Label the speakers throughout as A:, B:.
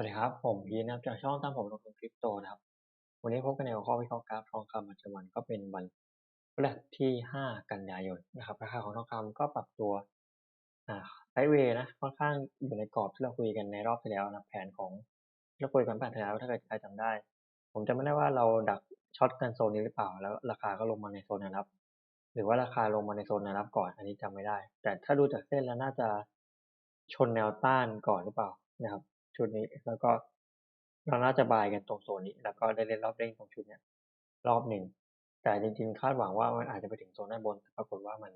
A: วัสดีครับ ผมพีนะครับจากช่องตามผมลงทุนคริปโตนะครับ วันนี้พบกันในหัวข้อวิเคราะห์กราฟทองคำปัจจุบันก็เป็นวันพฤหัสที่ 5 กันยายนนะครับ ราคาของทองคำก็ปรับตัวอ่าไซด์เวย์นะค่อนข้างอยู่ในกรอบที่เราคุยกันในรอบที่แล้วนะแผนของที่เราคุยกันแผนที่แล้วถ้าเกิดใครจำได้ ผมจำไม่ได้ว่าเราดักช็อตกันโซนนี้หรือเปล่า แล้วราคาก็ลงมาในโซนนะครับ หรือว่าราคาลงมาในโซนนะครับก่อนอันนี้จำไม่ได้ แต่ถ้าดูจากเส้นแล้วน่าจะชนแนวต้านก่อนหรือเปล่านะครับ ชุดนี้ แล้วก็เราน่าจะบายกันตรงโซนนี้ แล้วก็ได้เล่นรอบเร่งตรงชุดเนี้ยรอบหนึ่งแต่จริงๆ คาดหวังว่ามันอาจจะไปถึงโซนด้านบนแต่ปรากฏว่ามัน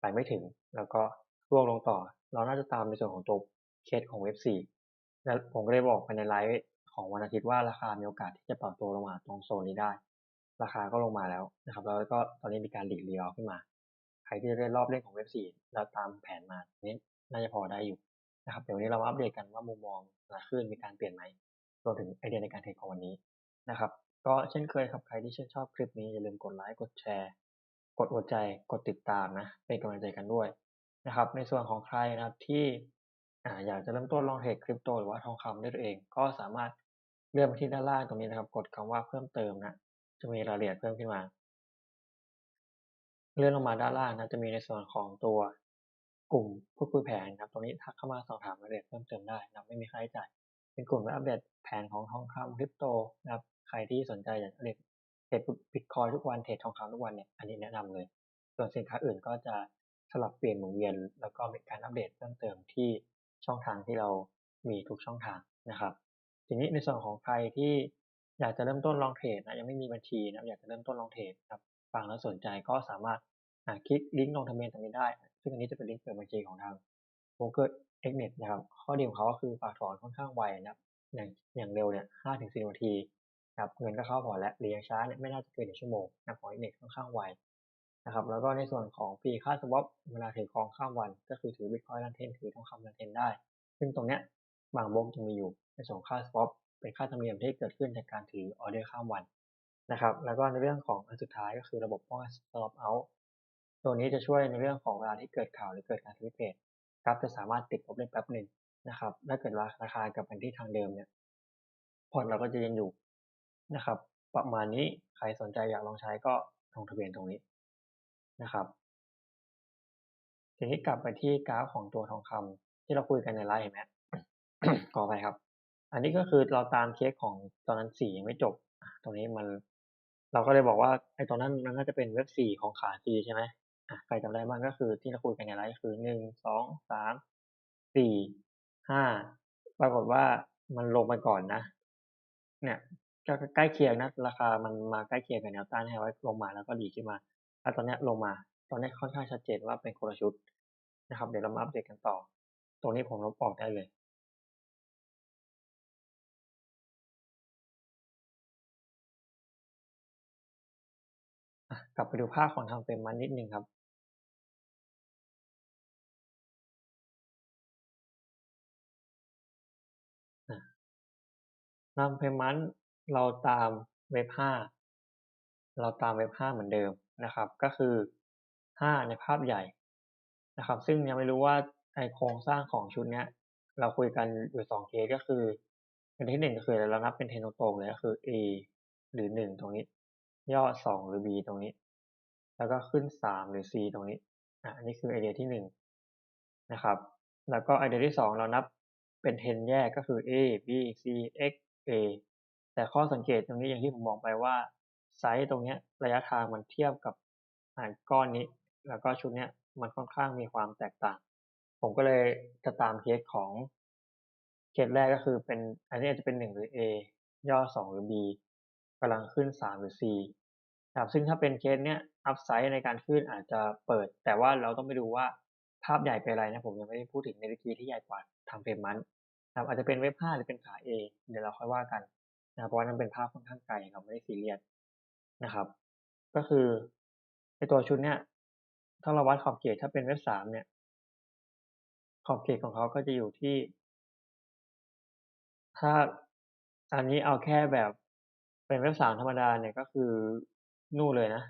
A: ไปไม่ถึง แล้วก็ร่วงลงต่อ เราน่าจะตามในส่วนของตัวเคสของเว็บสี่แล้วผมก็เลยบอกไปในไลฟ์ของวันอาทิตย์ว่าราคามีโอกาสที่จะปรับตัวลงมาตรงโซนนี้ได้ ราคาก็ลงมาแล้วนะครับ แล้วก็ตอนนี้มีการหลีกเลี่ยขึ้นมา ใครที่เล่นรอบเล่นของเว็บสี่แล้วตามแผนมาเนี้น่าจะพอได้อยู่ นะครับเดี๋ยววันนี้เราอัปเดตกันว่ามุมมองตลาดขึ้นมีการเปลี่ยนไหมรวมถึงไอเดียในการเทรดของวันนี้นะครับ ก็เช่นเคยครับใครที่ชื่นชอบคลิปนี้อย่าลืมกดไลค์กดแชร์ กดหัวใจกดติดตามนะเป็นกำลังใจกันด้วยนะครับ ในส่วนของใครนะครับที่อยากจะเริ่มต้นลองเทรดคริปโตหรือว่าทองคำด้วยตัวเอง ก็สามารถเลื่อนไปที่ด้านล่างตรงนี้นะครับ กดคำว่าเพิ่มเติมนะจะมีรายละเอียดเพิ่มขึ้นมา เลื่อนลงมาด้านล่างนะจะมีในส่วนของตัว กลุ่มพูดคุยแผนครับ ตรงนี้ทักเข้ามาสอบถามรายละเอียดเพิ่มเติมได้นะไม่มีค่าใช้จ่าย เป็นกลุ่มอัปเดตแผนของทองคำคริปโตนะครับ ใครที่สนใจอยากเทรดเทรดบิตคอยทุกวันเทรดทองคำทุกวันเนี่ยอันนี้แนะนำเลย ส่วนสินค้าอื่นก็จะสลับเปลี่ยนหมุนเวียน แล้วก็มีการอัปเดตเพิ่มเติมที่ช่องทางที่เรามีทุกช่องทางนะครับ ทีนี้ในส่วนของใครที่อยากจะเริ่มต้นลองเทรดนะยังไม่มีบัญชีนะอยากจะเริ่มต้นลองเทรดครับฟังแล้วสนใจก็สามารถคลิกลิงก์ลงทะเบียนตรงนี้ได้ ซึ่งอันนี้จะเป็นลิงก์เปิดบัญชีของทางโบรกเกอร์เอ็กเน็ตนะครับ ข้อดีของเขาก็คือฝากถอนค่อนข้างไวนะครับอย่างอย่างเร็วเนี่ยห้าถึงสี่นาทีนะครับเงินก็เข้าพอแล้วเรียงช้าเนี่ยไม่น่าจะเกินหนึ่งชั่วโมงนะของเอ็กเน็ตค่อนข้างไวนะครับ แล้วก็ในส่วนของฟรีค่าสวอปเวลาถือครองข้ามวัน ก็คือถือบิตคอยน์ลันเทนถือทองคำลันเทนได้ ซึ่งตรงเนี้ยบางบล็อกจะมีอยู่ในส่วนค่าสวอปเป็นค่าธรรมเนียมที่เกิดขึ้นจากการถือออเดอร์ข้ามวันนะครับ แล้วก็ในเรื่องของอันสุดท้ายก็คือระบบป้องกัน stop out ตัวนี้จะช่วยในเรื่องของเวลาที่เกิดข่าวหรือเกิดการทวิตเพจครับจะสามารถติดลบได้แป๊บหนึ่งนะครับถ้าเกิดราคากับเป็นที่ทางเดิมเนี่ยพอร์ตเราก็จะยังอยู่นะครับ ประมาณนี้ใครสนใจอยากลองใช้ก็ลงทะเบียนตรงนี้นะครับทีนี้กลับไปที่กราฟของตัวทองคำที่เราคุยกันในไลฟ์เห็นไหมขอไปครับ อันนี้ก็คือเราตามเคสของตอนนั้นสี่ยังไม่จบ ตรงนี้มัน เราก็เลยบอกว่าไอ้ตอนนั้นมันน่าจะเป็นเว็บสี่ของขาซีใช่ไหม ใครจำได้บ้างก็คือที่เราคุยกันในไลฟ์คือหนึ่งสองสามสี่ห้าปรากฏว่ามันลงไปก่อนนะ เนี่ยก็ใกล้เคียงนะราคามันมาใกล้เคียงกับแนวต้านให้ไว้ลงมาแล้วก็ดีขึ้นมาแล้วตอนนี้ลงมา ตอนนี้ค่อนข้างชัดเจนว่าเป็นคนละชุดนะครับ เดี๋ยวเรามาอัปเดตกันต่อ ตรงนี้ผมลบออกได้เลยกลับไปดูภาพของทางเฟรมมันนิดนึงครับ นำเพมัน เราตามเว็บห้าเราตามเว็บห้าเหมือนเดิมนะครับ ก็คือห้าในภาพใหญ่นะครับ ซึ่งยังไม่รู้ว่าไอโครงสร้างของชุดเนี้ย เราคุยกันอยู่สองเคสก็คืออันที่หนึ่งก็คือเรานับเป็นเทนตรงเลยก็คือ A หรือหนึ่งตรงนี้ ย่อสองหรือ B ตรงนี้ แล้วก็ขึ้นสามหรือ C ตรงนี้อะอันนี้คือไอเดียที่หนึ่งนะครับ แล้วก็ไอเดียที่สองเรานับเป็นเทนแยกก็คือ A B C X A แต่ข้อสังเกตตรงนี้อย่างที่ผมบอกไปว่าไซส์ตรงนี้ระยะทางมันเทียบกับก้อนนี้ แล้วก็ชุดนี้มันค่อนข้างมีความแตกต่าง ผมก็เลยจะตามเคสของเคสแรกก็คือเป็นอันนี้อาจจะเป็นหนึ่งหรือ A ย่อสองหรือ B กำลังขึ้นสามหรือ C ครับซึ่งถ้าเป็นเคสเนี้ยอัพไซด์ในการขึ้นอาจจะเปิด แต่ว่าเราต้องไปดูว่าภาพใหญ่เป็นอะไรนะผมยังไม่ได้พูดถึงในวิธีที่ใหญ่กว่าทำเพย์มัน ครับอาจจะเป็นเว็บห้าหรือเป็นขา A เดี๋ยวเราค่อยว่ากันนะเพราะว่านั้นเป็นภาพค่อนข้างไกลเราไม่ได้ซีเรียสนะครับ ก็คือในตัวชุดเนี้ยถ้าเราวัดขอบเขตถ้าเป็นเว็บสามเนี่ย ขอบเขตของเขาก็จะอยู่ที่ ถ้าอันนี้เอาแค่แบบเป็นเว็บสามธรรมดาเนี่ยก็คือนู่นเลยนะ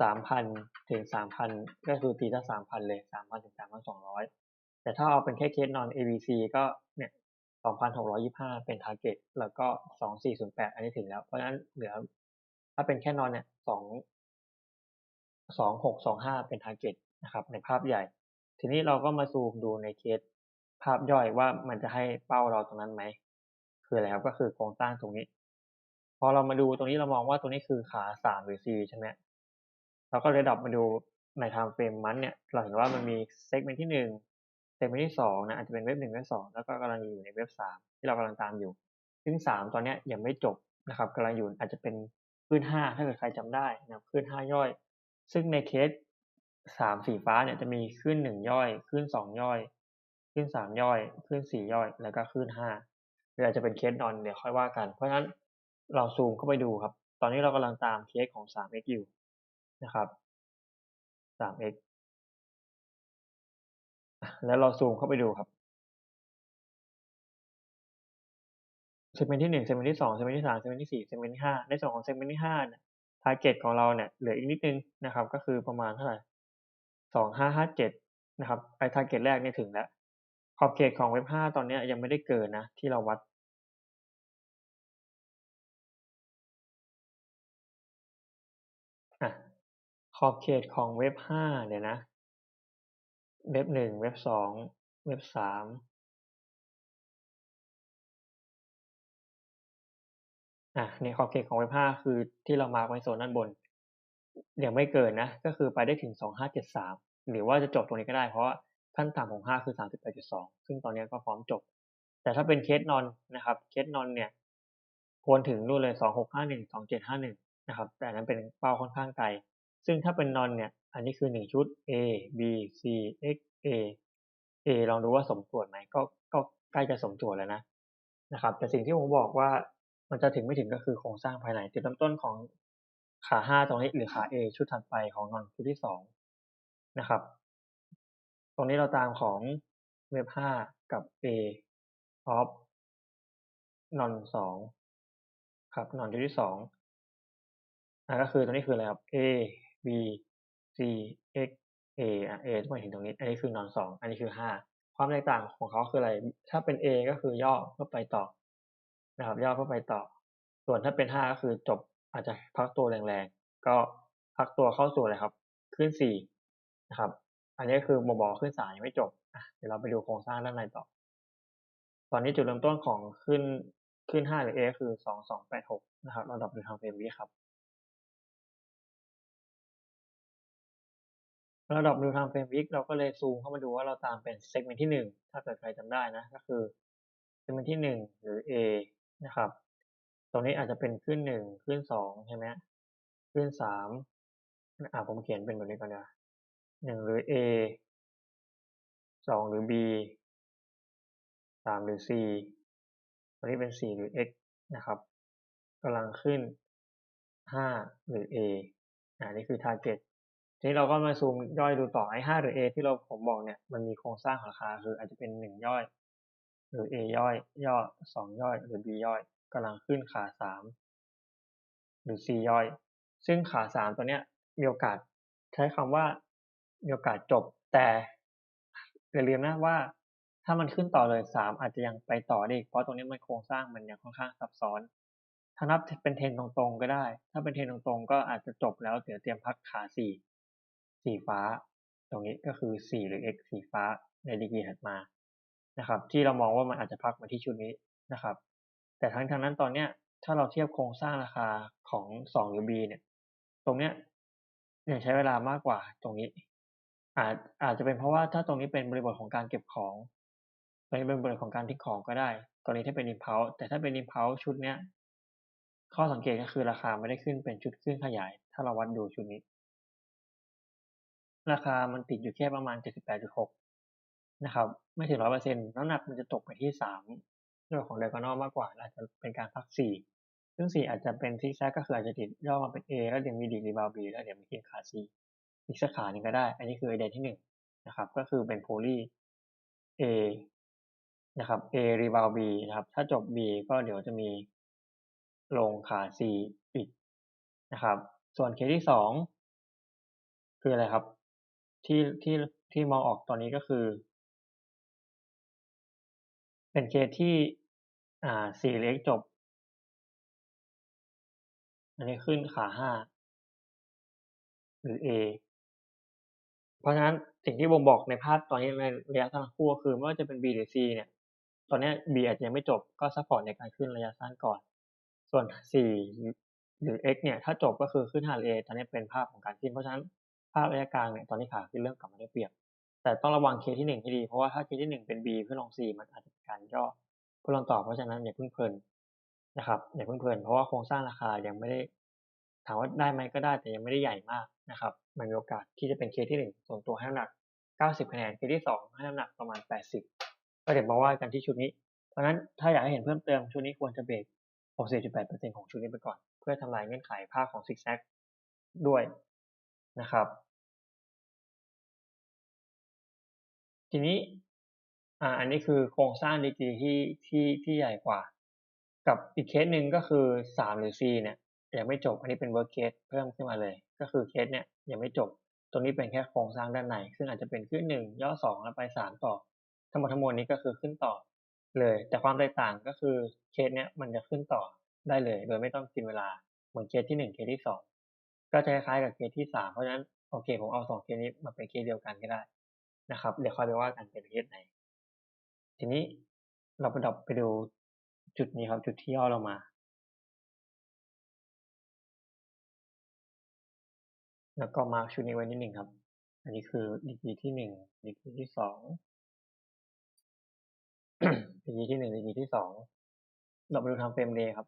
A: สามพันถึงสามพันก็คือตีถ้าสามพันเลยสามพันถึงสามพันสองร้อย แต่ถ้าเอาเป็นแค่เคสนอน ABC ก็เนี่ย2,625 เป็น target แล้วก็ 2408 อันนี้ถึงแล้ว เพราะฉะนั้นเหลือ ถ้าเป็นแค่นอนเนี่ย2 2625 เป็น target นะครับในภาพใหญ่ ทีนี้เราก็มาซูมดูในเคสภาพย่อยว่ามันจะให้เป้าเราตรงนั้นไหม คืออะไรครับก็คือโครงสร้างตรงนี้ พอเรามาดูตรงนี้เรามองว่าตรงนี้คือขา 3 หรือ 4 ใช่ไหมเราก็เลยดับมาดูใน time frame มันเนี่ย เราเห็นว่ามันมี segment ที่ 1 segment ที่2นะอาจจะเป็นเว็บ1เว็บ2แล้วก็กำลังอยู่ในเว็บ3ที่เรากำลังตามอยู่ ซึ่ง3ตอนนี้ยังไม่จบนะครับกำลังอยู่อาจจะเป็นขึ้น5ถ้าเกิดใครจำได้นะขึ้น5ย่อย ซึ่งในเคส3สีฟ้าเนี่ยจะมีขึ้น1ย่อย ขึ้น2ย่อย ขึ้น3ย่อย ขึ้น4ย่อย แล้วก็ขึ้น5หรืออาจจะเป็นเคสนอนเดี๋ยวค่อยว่ากัน เพราะฉะนั้นเราซูมเข้าไปดูครับ ตอนนี้เรากำลังตามเคสของ 3x อยู่นะครับสาม x แล้วเราซูมเข้าไปดูครับเซกเมนต์ที่หนึ่งเซกเมนต์ที่สองเซกเมนต์ที่สามเซกเมนต์ที่สี่เซกเมนต์ที่ห้าในส่วนของเซกเมนต์ที่ห้าเนี่ยทาร์เก็ตของเราเนี่ยเหลืออีกนิดนึงนะครับ ก็คือประมาณเท่าไหร่สองห้าห้าเจ็ดนะครับไอ้ทาร์เก็ตแรกเนี่ยถึงแล้ว ขอบเขตของเว็บห้าตอนนี้ยังไม่ได้เกินนะที่เราวัดอะขอบเขตของเว็บห้าเนี่ยนะ เว็บหนึ่ง เว็บสอง เว็บสามอะนี่ขอบเขตของเว็บห้าคือที่เรามาไว้โซนด้านบนยังไม่เกินนะ ก็คือไปได้ถึงสองห้าเจ็ดสามหรือว่าจะจบตรงนี้ก็ได้เพราะว่าขั้นต่ำของห้าคือสามสิบแปดจุดสองซึ่งตอนนี้ก็พร้อมจบ แต่ถ้าเป็นเคสนอนนะครับ เคสนอนเนี่ย ควรถึงนู่นเลยสองหกห้าหนึ่งสองเจ็ดห้าหนึ่งนะครับ แต่นั้นเป็นเป้าค่อนข้างไกล ซึ่งถ้าเป็นนอนเนี่ย อันนี้คือหนึ่งชุด A B C X A A ลองดูว่าสมส่วนไหมก็ก็ใกล้จะสมส่วนแล้วนะนะครับ แต่สิ่งที่ผมบอกว่ามันจะถึงไม่ถึงก็คือโครงสร้างภายในจุดเริ่มต้นของขาห้าตรงนี้หรือขา A ชุดถัดไปของนอนชุดที่สองนะครับ ตรงนี้เราตามของเว็บห้ากับ A of นอนสองครับนอนชุดที่สองนะก็คือตรงนี้คืออะไรครับ A B X A อะ A ทุกคนเห็นตรงนี้ อันนี้คือนอนสอง อันนี้คือห้า ความแตกต่างของเขาคืออะไร ถ้าเป็น A ก็คือย่อเพื่อไปต่อ นะครับ ย่อเพื่อไปต่อ ส่วนถ้าเป็นห้าก็คือจบอาจจะพักตัวแรงๆ ก็พักตัวเข้าสู่อะไรครับ ขึ้นสี่นะครับ อันนี้คือบ่บอกขึ้นสายยังไม่จบอะเดี๋ยวเราไปดูโครงสร้างด้านในต่อ ตอนนี้จุดเริ่มต้นของขึ้นขึ้นห้าหรือ A คือสองสองแปดหกนะครับเราดับดูทางเฟรมวิครับ ระดับดูทางเฟรมวิกเราก็เลยซูมเข้ามาดูว่าเราตามเป็นเซกเมนต์ที่หนึ่งถ้าเกิดใครจำได้นะ ก็คือเซกเมนต์ที่หนึ่งหรือ A นะครับ ตรงนี้อาจจะเป็นขึ้นหนึ่งขึ้นสองใช่ไหมขึ้นสามอ่าผมเขียนเป็นแบบนี้ก่อนนะหนึ่งหรือ A สองหรือ B สามหรือ C ตรงนี้เป็นสี่หรือ X นะครับกำลังขึ้นห้าหรือ A อ่านี่คือ target นี้เราก็มาซูมย่อยดูต่อไอ้ห้าหรือ A ที่เราผมบอกเนี่ยมันมีโครงสร้างของราคาคืออาจจะเป็นหนึ่งย่อย หรือ A ย่อย ย่อสองย่อย หรือ B ย่อยกำลังขึ้นขาสามหรือ C ย่อย ซึ่งขาสามตัวเนี้ยมีโอกาสใช้คำว่ามีโอกาสจบแต่อย่าลืมนะว่า ถ้ามันขึ้นต่อเลยสามอาจจะยังไปต่อได้อีกเพราะตรงนี้มันโครงสร้างมันยังค่อนข้างซับซ้อนถ้านับเป็นเทนตรงๆก็ได้ ถ้าเป็นเทนตรงๆ ก็อาจจะจบแล้วเดี๋ยวเตรียมพักขาสี่ สีฟ้า ตรงนี้ก็คือ 4 หรือ x สีฟ้าในดีกรีถัดมานะครับ ที่เรามองว่ามันอาจจะพักมาที่ชุดนี้นะครับ แต่ทั้งทางนั้นตอนเนี้ยถ้าเราเทียบโครงสร้างราคาของ 2 หรือ b เนี่ย ตรงเนี้ยยังใช้เวลามากกว่าตรงนี้ อาจอาจจะเป็นเพราะว่าถ้าตรงนี้เป็นบริบทของการเก็บของตรงนี้เป็นบริบทของการทิ้งของก็ได้ตอนนี้ถ้าเป็น impulse แต่ถ้าเป็น impulse ชุดเนี้ยข้อสังเกตก็คือราคาไม่ได้ขึ้นเป็นชุดขึ้นขยาย ถ้าเราวัดดูชุดนี้ ราคามันติดอยู่แค่ประมาณ 78.6 นะครับ ไม่ถึง 100%น้ำหนักมันจะตกไปที่ 3 เรื่องของเดกอนอลมากกว่า อาจจะเป็นการพัก 4 ซึ่ง 4 อาจจะเป็นซิกแซกก็คืออาจจะติดย่อมาเป็น A แล้วเดี๋ยวมีดีรีบาว B แล้วเดี๋ยวมีกินขา C อีกสักขาหนึ่งก็ได้ อันนี้คือไอเดียที่1นะครับ ก็คือเป็นโพลี A นะครับ A รีบาว B นะครับ ถ้าจบ B ก็เดี๋ยวจะมีลงขา C อีกนะครับ ส่วนเคสที่ 2 คืออะไรครับ ที่ที่ที่มองออกตอนนี้ก็คือ เป็นเคสที่อ่าสี่เล็กจบ อันนี้ขึ้นขาห้าหรือ A เพราะฉะนั้นสิ่งที่บ่งบอกในภาพตอนนี้ในระยะสั้นคู่ก็คือไม่ว่าจะเป็น B หรือ C เนี่ย ตอนนี้ B อาจจะยังไม่จบก็ซัพพอร์ตในการขึ้นระยะสั้นก่อน ส่วน C หรือ X เนี่ย ถ้าจบก็คือขึ้น5 A ตอนนี้เป็นภาพของการขึ้น เพราะฉะนั้น ภาพระยะกลางเนี่ยตอนนี้ขาขึ้นเริ่มกลับมาได้เปรียบ แต่ต้องระวังเคสที่หนึ่งให้ดี เพราะว่าถ้าเคสที่หนึ่งเป็น B ขึ้นลง C มันอาจจะเป็นการย่อเพื่อลงต่อเพราะฉะนั้นอย่าเพิ่งเพลินนะครับอย่าเพิ่งเพลินเพราะว่าโครงสร้างราคายังไม่ได้ถามว่าได้ไหมก็ได้แต่ยังไม่ได้ใหญ่มากนะครับ มันมีโอกาสที่จะเป็นเคสที่หนึ่งส่วนตัวให้น้ำหนัก 90 คะแนนเคสที่สองให้น้ำหนักประมาณ 80 ก็เดี๋ยวมาว่ากันที่ชุดนี้ เพราะฉะนั้นถ้าอยากให้เห็นเพิ่มเติมชุดนี้ควรจะเบรก64.8%ของชุดนี้ไปก่อน เพื่อทำลายเงื่อนไขภาพของซิกแซกด้วย นะครับ ทีนี้อ่าอันนี้คือโครงสร้างดีกรีที่ที่ที่ใหญ่กว่า กับอีกเคสหนึ่งก็คือสามหรือ C เนี่ยยังไม่จบ อันนี้เป็น work case เพิ่มขึ้นมาเลย ก็คือเคสเนี่ยยังไม่จบ ตรงนี้เป็นแค่โครงสร้างด้านใน ซึ่งอาจจะเป็นขึ้นหนึ่งย่อสองแล้วไปสามต่อ ทั้งหมดทั้งมวลนี้ก็คือขึ้นต่อเลย แต่ความแตกต่างก็คือเคสเนี้ยมันจะขึ้นต่อได้เลย โดยไม่ต้องกินเวลา เหมือนเคสที่หนึ่งเคสที่สอง ก็จะคล้ายๆกับเคสที่สามเพราะฉะนั้นโอเค ผมเอาสองเคสนี้มาเป็นเคสเดียวกันก็ได้นะครับ เดี๋ยวค่อยไปว่ากันเป็นเคสไหน ทีนี้เราไปดับไปดูจุดนี้ครับ จุดที่ย่อเรามาแล้วก็มาร์กชุดนี้ไว้นิดหนึ่งครับ อันนี้คือดีกรีที่หนึ่งดีกรีที่สองดีกรีที่หนึ่งดีกรีที่สองเรามาดูทำเฟรมเดย์ครับ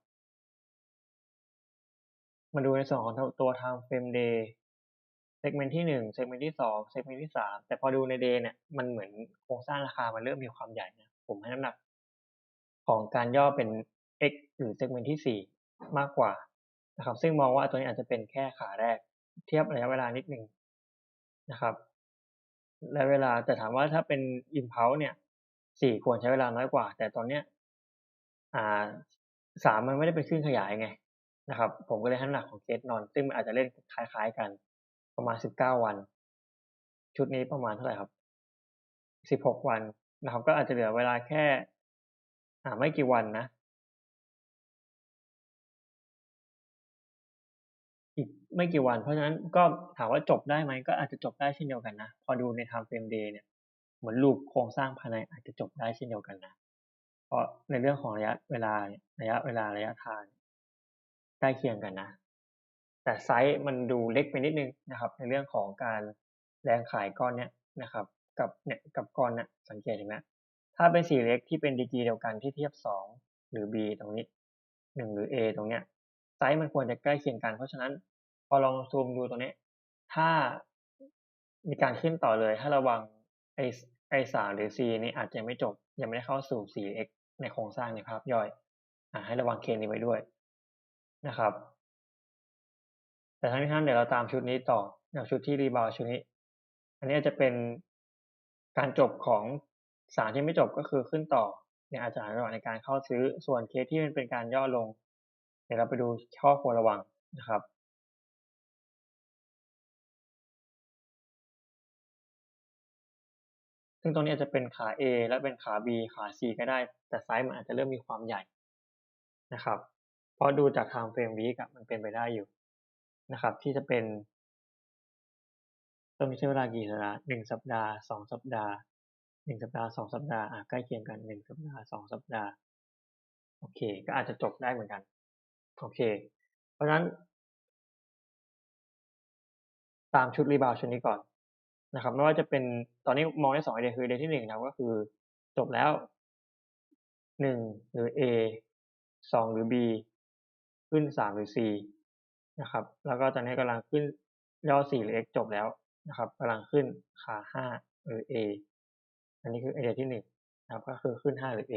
A: มาดูในส่วนของตัวทำเฟรมเดย์เซกเมนต์ที่หนึ่งเซกเมนต์ที่สองเซกเมนต์ที่สามแต่พอดูในเดย์เนี่ยมันเหมือนโครงสร้างราคามันเริ่มมีความใหญ่นะผมให้น้ำหนักของการย่อเป็น x หรือเซกเมนต์ที่สี่มากกว่านะครับซึ่งมองว่าตัวนี้อาจจะเป็นแค่ขาแรก เทียบระยะเวลานิดหนึ่งนะครับและเวลาแต่ถามว่าถ้าเป็น impulse เนี่ยสี่ควรใช้เวลาน้อยกว่า แต่ตอนเนี้ยอ่าสามมันไม่ได้เป็นขึ้นขยายไง นะครับ ผมก็เลยให้น้ำหนักของเคสนอน ซึ่งมันอาจจะเล่นคล้ายๆกัน ประมาณสิบเก้าวัน ชุดนี้ประมาณเท่าไหร่ครับสิบหกวันนะครับ ก็อาจจะเหลือเวลาแค่อ่าไม่กี่วันนะ อีกไม่กี่วัน เพราะฉะนั้นก็ถามว่าจบได้ไหมก็อาจจะจบได้เช่นเดียวกันนะ พอดูใน time frame day เนี่ยเหมือนลูปโครงสร้างภายในอาจจะจบได้เช่นเดียวกันนะ เพราะในเรื่องของระยะเวลาระยะเวลาระยะทาง ใกล้เคียงกันนะ แต่ไซส์มันดูเล็กไปนิดนึงนะครับ ในเรื่องของการแรงขายก้อนเนี้ยนะครับ กับเนี่ยกับก้อนเนี้ยสังเกตเห็นไหมถ้าเป็นสีเล็กที่เป็นดีกรีเดียวกันที่เทียบสองหรือ B ตรงนี้หนึ่งหรือ A ตรงเนี้ยไซส์มันควรจะใกล้เคียงกัน เพราะฉะนั้นพอลองซูมดูตรงนี้ ถ้ามีการขึ้นต่อเลยถ้ระวังไอไอสามหรือ C นี่อาจจะไม่จบ ยังไม่ได้เข้าสู่ 4x ในโครงสร้างในภาพย่อยอให้ระวังเคนี้ไว้ด้วย นะครับ แต่ทั้งนี้ทั้งเดี๋ยวเราตามชุดนี้ต่ออย่างชุดที่รีบาวชุดนี้ อันนี้จะเป็นการจบของสารที่ไม่จบก็คือขึ้นต่อเนี่ยอาจจะระหว่างในการเข้าซื้อส่วนเคสที่มันเป็นการย่อลง เดี๋ยวเราไปดูข้อควรระวังนะครับซึ่งตรงนี้อาจจะเป็นขา A และเป็นขา B ขา C ก็ได้ แต่ไซส์มันอาจจะเริ่มมีความใหญ่นะครับ เพราะดูจาก time frame week มันเป็นไปได้อยู่นะครับ ที่จะเป็นต้องมีใช้เวลากี่สัปดาห์หนึ่งสัปดาห์สองสัปดาห์หนึ่งสัปดาห์สองสัปดาห์อะใกล้เคียงกันหนึ่งสัปดาห์สองสัปดาห์โอเค ก็อาจจะจบได้เหมือนกันโอเค เพราะฉะนั้น ตามชุดรีบาวชุดนี้ก่อนนะครับไม่ว่าจะเป็นตอนนี้มองได้สองไอเดียคือไอเดียที่หนึ่งนะก็คือจบแล้วหนึ่งหรือ A สองหรือ B ขึ้นสามหรือ C นะครับ แล้วก็ตอนนี้กำลังขึ้นย่อสี่หรือ X จบแล้วนะครับกำลังขึ้นขาห้าหรือ A อันนี้คือไอเดียที่หนึ่งนะครับ ก็คือขึ้นห้าหรือ A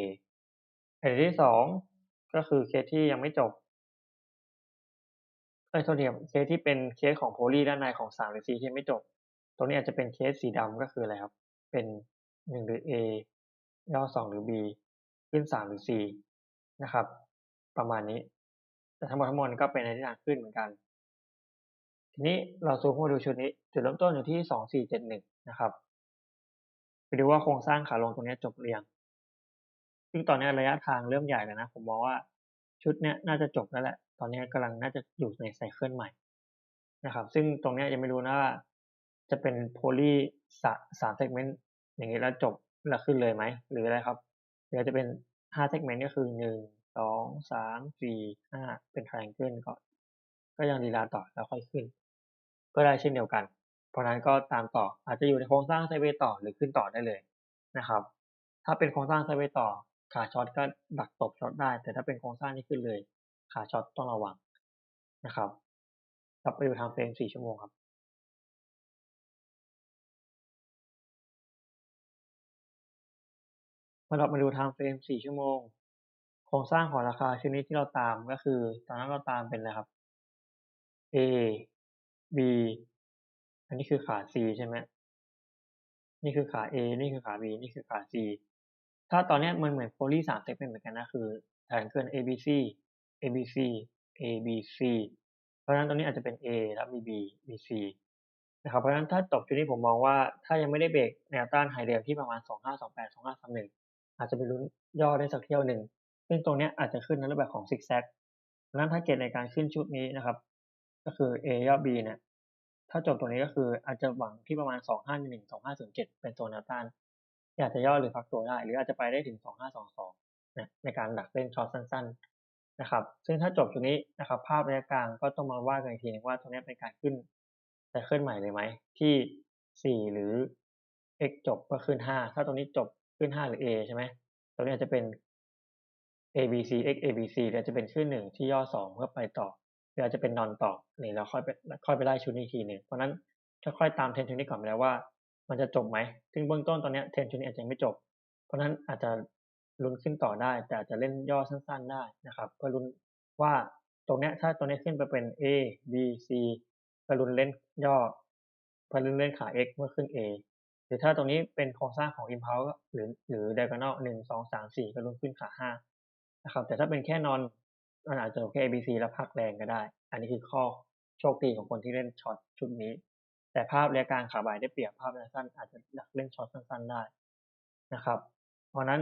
A: ไอเดียที่สองก็คือเคสที่ยังไม่จบไอ้โทษทีครับเคสที่เป็นเคสของโพลีด้านในของสามหรือ C ที่ไม่จบ ตรงนี้อาจจะเป็นเคสสีดำก็คืออะไรครับ เป็นหนึ่งหรือ A ย่อสองหรือ B ขึ้นสามหรือ C นะครับ ประมาณนี้ แต่ทั้งหมดทั้งมวลก็เป็นในทิศทางขึ้นเหมือนกัน ทีนี้เราซูมเข้ามาดูชุดนี้ จุดเริ่มต้นอยู่ที่สองสี่เจ็ดหนึ่งนะครับไปดูว่าโครงสร้างขาลงตรงนี้จบเรียง ซึ่งตอนนี้ระยะทางเริ่มใหญ่แล้วนะ ผมมองว่าชุดเนี้ยน่าจะจบแล้วแหละ ตอนนี้กำลังน่าจะอยู่ในไซเคิลใหม่นะครับ ซึ่งตรงนี้ยังไม่รู้นะว่าจะเป็นโพลีสามเซกเมนต์อย่างนี้แล้วจบแล้วขึ้นเลยไหมหรืออะไรครับหรือจะเป็นห้าเซกเมนต์ก็คือหนึ่ง สองสามสี่ห้าเป็นทริแองเกิลก่อน ก็ยังดีลาต่อแล้วค่อยขึ้น ก็ได้เช่นเดียวกัน เพราะนั้นก็ตามต่ออาจจะอยู่ในโครงสร้างไซเวย์ต่อหรือขึ้นต่อได้เลยนะครับ ถ้าเป็นโครงสร้างไซเวย์ต่อขาช็อตก็ดักตบช็อตได้ แต่ถ้าเป็นโครงสร้างที่ขึ้นเลย ขาช็อตต้องระวังนะครับกลับไปดูทางเฟรม4ชั่วโมงครับมาเรามาดูทางเฟรม4ชั่วโมง โครงสร้างของราคาชนิดที่เราตามก็คือ ตอนนั้นเราตามเป็นอะไรครับ A B อันนี้คือขา C ใช่ไหมนี่คือขา A นี่คือขา B นี่คือขา C ถ้าตอนนี้มันเหมือนโพลีสามเซกเป็นเหมือนกันนะคือแทนเกิน A B C A B C A B C เพราะฉะนั้นตรงนี้อาจจะเป็น A แล้วมี B B C นะครับเพราะฉะนั้นถ้าจบจุดนี้ผมมองว่าถ้ายังไม่ได้เบรกแนวต้านไฮเดิมที่ประมาณ 2528 2531 อาจจะไปลุ้นย่อได้สักเที่ยวหนึ่ง ซึ่งตรงนี้อาจจะขึ้นในรูปแบบของซิกแซกนั้นถ้าเกตในการขึ้นชุดนี้นะครับ ก็คือ A ย่อ B เนี่ยถ้าจบตัวนี้ก็คืออาจจะหวังที่ประมาณ 2511 2507 เป็นโซนแนวต้านที่อาจจะย่อหรือพักตัวได้ หรืออาจจะไปได้ถึง 2522นะในการดักเล่นช็อตสั้น ๆนะครับ ซึ่งถ้าจบตรงนี้นะครับ ภาพระยะกลางก็ต้องมาว่ากันอีกทีนึงว่าตรงนี้เป็นการขึ้นจะขึ้นใหม่เลยไหมที่ 4 หรือ x จบก็ขึ้น 5 ถ้าตรงนี้จบขึ้น 5 หรือ a ใช่ไหมตรงนี้อาจจะเป็น a b c x a b c เดี๋ยจะเป็นขึ้นหนึ่งที่ย่อ2เพื่อไปต่อเดี๋ยวจะเป็นนอนต่อนี่เราค่อยไปค่อยไปไล่ชุดนี้ทีหนึ่งเพราะนั้นถ้าค่อยตามเทรนชุดนี้ก่อนไปแล้วว่า มันจะจบไหมซึ่งเบื้องต้นตอนนี้เทรนชุดนี้อาจจะไม่จบ เพราะนั้นอาจจะลุ้นขึ้นต่อได้ แต่อาจจะเล่นย่อสั้น ๆได้นะครับเพื่อลุ้นว่าตรงนี้ถ้าตัวนี้ขึ้นไปเป็น A B C ก็ลุ้นเล่นย่อเพื่อลุ้นเล่นขา X เมื่อขึ้น A หรือถ้าตรงนี้เป็นโครงสร้างของ impulse หรือหรือ diagonal หนึ่งสองสามสี่ก็ลุ้นขึ้นขาห้า นะครับ แต่ถ้าเป็นแค่นอนมันอาจจะแค่ ABC แล้วพักแรงก็ได้ อันนี้คือข้อโชคดีของคนที่เล่นช็อตชุดนี้ แต่ภาพระยะกลางขาบ่ายได้เปรียบภาพระยะสั้นอาจจะดักเล่นช็อตสั้นๆได้นะครับ เพราะนั้น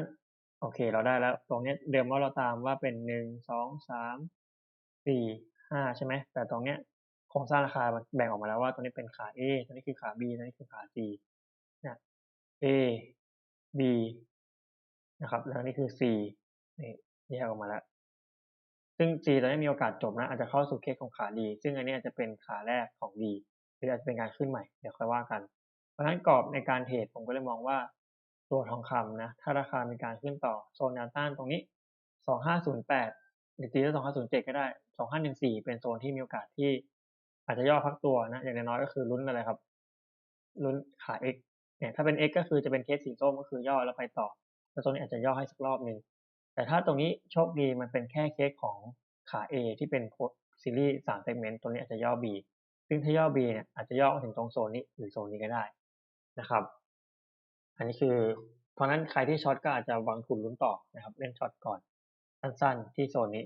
A: โอเคเราได้แล้ว ตรงนี้เดิมว่าเราตามว่าเป็นหนึ่งสองสามสี่ห้าใช่ไหมแต่ตรงเนี้ยโครงสร้างราคาแบ่งออกมาแล้วว่าตัวนี้เป็นขา A ตัวนี้คือขา B ตัวนี้คือขา C เนี่ย A B นะครับแล้วนี่คือ C นี่ แยกออกมาแล้ว ซึ่ง G ตอนนี้มีโอกาสจบนะ อาจจะเข้าสู่เคสของขาดี ซึ่งอันนี้อาจจะเป็นขาแรกของดีหรืออาจจะเป็นการขึ้นใหม่ เดี๋ยวค่อยว่ากัน เพราะฉะนั้นกรอบในการเทรดผมก็เลยมองว่าตัวทองคำนะ ถ้าราคามีการขึ้นต่อโซนแนวต้านตรงนี้ 2508 หรือตีได้2507 ก็ได้ 2514 เป็นโซนที่มีโอกาสที่อาจจะย่อพักตัวนะ อย่างน้อยก็คือลุ้นอะไรครับลุ้นขา X เนี่ยถ้าเป็น X ก็คือจะเป็นเคสสีส้มก็คือย่อแล้วไปต่อแล้วตรงนี้อาจจะย่อให้สักรอบหนึ่ง แต่ถ้าตรงนี้โชคดีมันเป็นแค่เคสของขา A ที่เป็นซีรีส์3เซกเมนต์ตัวนี้อาจจะย่อ B ซึ่งถ้าย่อ B เนี่ยอาจจะย่อถึงตรงโซนนี้หรือโซนนี้ก็ได้นะครับ อันนี้คือ เพราะนั้นใครที่ช็อตก็อาจจะวางทุนลุ้นต่อนะครับเล่นช็อตก่อนสั้นๆที่โซนนี้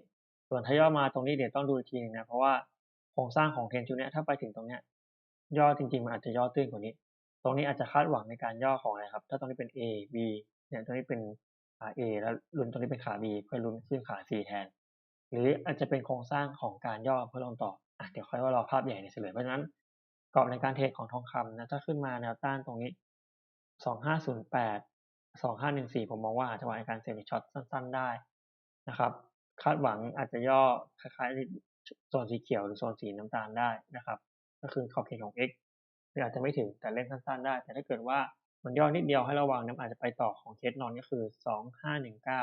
A: ส่วนถ้าย่อมาตรงนี้เดี๋ยวต้องดูอีกทีนึงนะเพราะว่าโครงสร้างของเทนชูเนี้ยถ้าไปถึงตรงเนี้ยย่อจริงๆมันอาจจะย่อตื้นกว่านี้ ตรงนี้อาจจะคาดหวังในการย่อของอะไรครับ ถ้าตรงนี้เป็น A B เนี่ยตรงนี้เป็น ขา A แล้วลุ้นตรงนี้เป็นขา B เพื่อลุ้นขึ้นขา C แทน หรืออาจจะเป็นโครงสร้างของการย่อเพื่อลงต่ออะเดี๋ยวค่อยว่ารอภาพใหญ่ในเฉลยเพราะฉะนั้นกรอบในการเทรดของทองคำนะถ้าขึ้นมาแนวต้านตรงนี้สองห้าศูนย์แปดสองห้าหนึ่งสี่ผมมองว่าอาจจะวางในการเซ็นช็อตสั้น ๆได้นะครับคาดหวังอาจจะย่อคล้ายๆโซนสีเขียวหรือโซนสีน้ำตาลได้นะครับ ก็คือขอบเขตของ x หรืออาจจะไม่ถึงแต่เล่นสั้นๆได้ แต่ถ้าเกิดว่า มันย่อนิดเดียวให้ระวังนะอาจจะไปต่อของเคสนอนก็คือสองห้าหนึ่งเก้า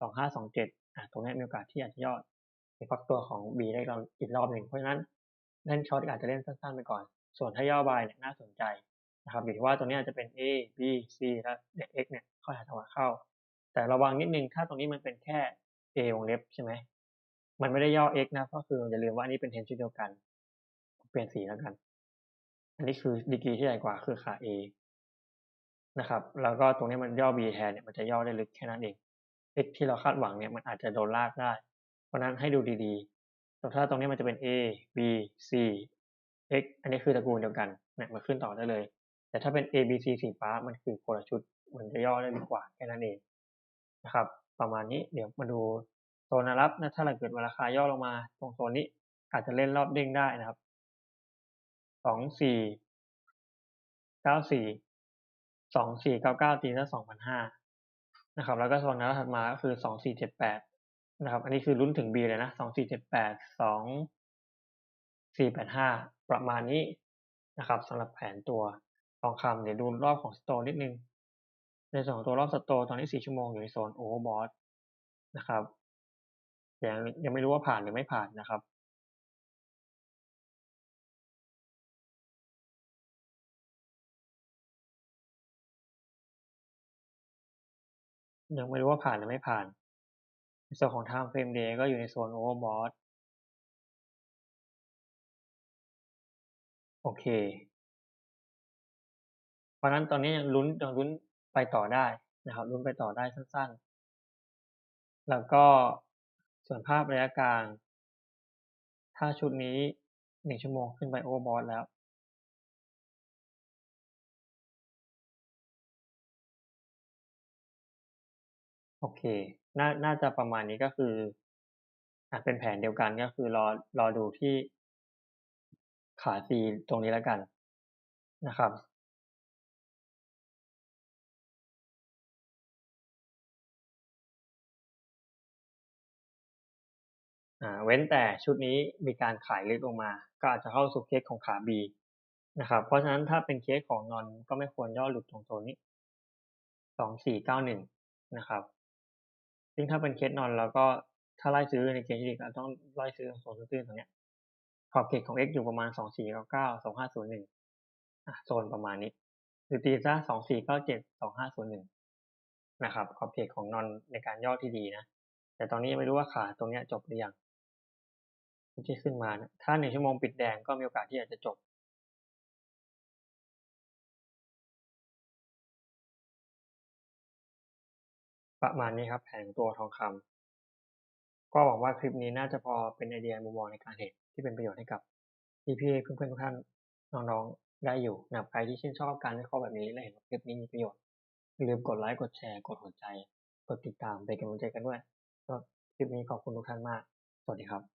A: สองห้าสองเจ็ดอะตรงนี้มีโอกาสที่อาจจะย่อในฟักตัวของ B ได้เราอีกรอบหนึ่งเพราะฉะนั้นเล่นช็อตอาจจะเล่นสั้นๆไปก่อน ส่วนถ้าย่อบายเนี่ยน่าสนใจนะครับอยู่ที่ว่าตรงนี้อาจจะเป็น A B C แล้วเนี่ย X เนี่ยค่อยหาจังหวะเข้า แต่ระวังนิดนึงถ้าตรงนี้มันเป็นแค่ A วงเล็บใช่ไหมมันไม่ได้ย่อ X นะก็คืออย่าลืมว่าอันนี้เป็นเทนชุดเดียวกัน เปลี่ยนสีแล้วกัน อันนี้คือดีกรีที่ใหญ่กว่าคือขา A นะครับ แล้วก็ตรงนี้มันย่อ B แทนเนี่ยมันจะย่อได้ลึกแค่นั้นเอง X ที่เราคาดหวังเนี่ยมันอาจจะโดนลากได้ เพราะนั้นให้ดูดีๆแต่ถ้าตรงนี้มันจะเป็น A B C x อันนี้คือตระกูลเดียวกันเนี่ยมันขึ้นต่อได้เลย แต่ถ้าเป็น a b c สีฟ้ามันคือคนละชุด มันจะย่อได้ดีกว่าแค่นั้นเองนะครับ ประมาณนี้เดี๋ยวมาดูโซนรับนะถ้าเราเกิดวาราคาย่อลงมา ตรงโซนนี้อาจจะเล่นรอบเด้งได้นะครับสองสี่เก้าสี่ สองสี่เก้าเก้าตีละสองพันห้านะครับ แล้วก็โซนแนถัดมาก็คือสองสี่เจ็ดแปดนะครับ อันนี้คือลุ้นถึง B เลยนะสองสี่เจ็ดแปดสองสี่แปดห้าประมาณนี้นะครับสำหรับแผนตัวทองคำเดี๋ยวดูรอบของสโตนิดนึง ในส่วนของตัวรอบสโตตอนนี้สี่ชั่วโมงอยู่ในโซนโอเวอร์บอทนะครับยังยังไม่รู้ว่าผ่านหรือไม่ผ่านนะครับ ยังไม่รู้ว่าผ่านหรือไม่ผ่าน ในส่วนของ time frame day ก็อยู่ในโซน overbought โอเค เพราะนั้นตอนนี้ยังลุ้นยังลุ้นไปต่อได้นะครับลุ้นไปต่อได้สั้นๆ แล้วก็ส่วนภาพระยะกลาง ถ้าชุดนี้หนึ่งชั่วโมงขึ้นไป overbought แล้ว โอเค น่า น่าจะประมาณนี้ ก็คือ อาจเป็นแผนเดียวกัน ก็คือรอ รอดูที่ ขา C ตรงนี้แล้วกันนะครับ อ่า เว้นแต่ชุดนี้มีการขายลึกลงมา ก็อาจจะเข้าสู่เคสของขา B นะครับ เพราะฉะนั้นถ้าเป็นเคสของนอนก็ไม่ควรย่อหลุดตรงโซนนี้ สองสี่เก้าหนึ่งนะครับ ซึ่งถ้าเป็นเคสนอนแล้วก็ถ้าไล่ซื้อในเกณฑ์ที่ดีก็ต้องไล่ซื้อโซนตื้นๆตรงเนี้ยขอบเขตของ X อยู่ประมาณสองสี่เก้าเก้าสองห้าศูนย์หนึ่งโซนประมาณนี้หรือตีซะสองสี่เก้าเจ็ดสองห้าศูนย์หนึ่งนะครับขอบเขตของนอนในการย่อที่ดีนะ แต่ตอนนี้ยังไม่รู้ว่าขาตรงเนี้ยจบหรือยังที่ขึ้นมานะถ้าหนึ่งชั่วโมงปิดแดงก็มีโอกาสที่อาจจะจบ ประมาณนี้ครับแผงตัวทองคำก็หวังว่าคลิปนี้น่าจะพอเป็นไอเดียมุมมองในการเทรดที่เป็นประโยชน์ให้กับพี่ๆเพื่อนๆทุกท่านน้องๆได้อยู่นะใครที่ชื่นชอบการวิเคราะห์แบบนี้และเห็นว่าคลิปนี้มีประโยชน์อย่าลืมกดไลค์กดแชร์กดหัวใจกดติดตามเป็นกำลังใจกันด้วยก็คลิปนี้ขอบคุณทุกท่านมาก สวัสดีครับ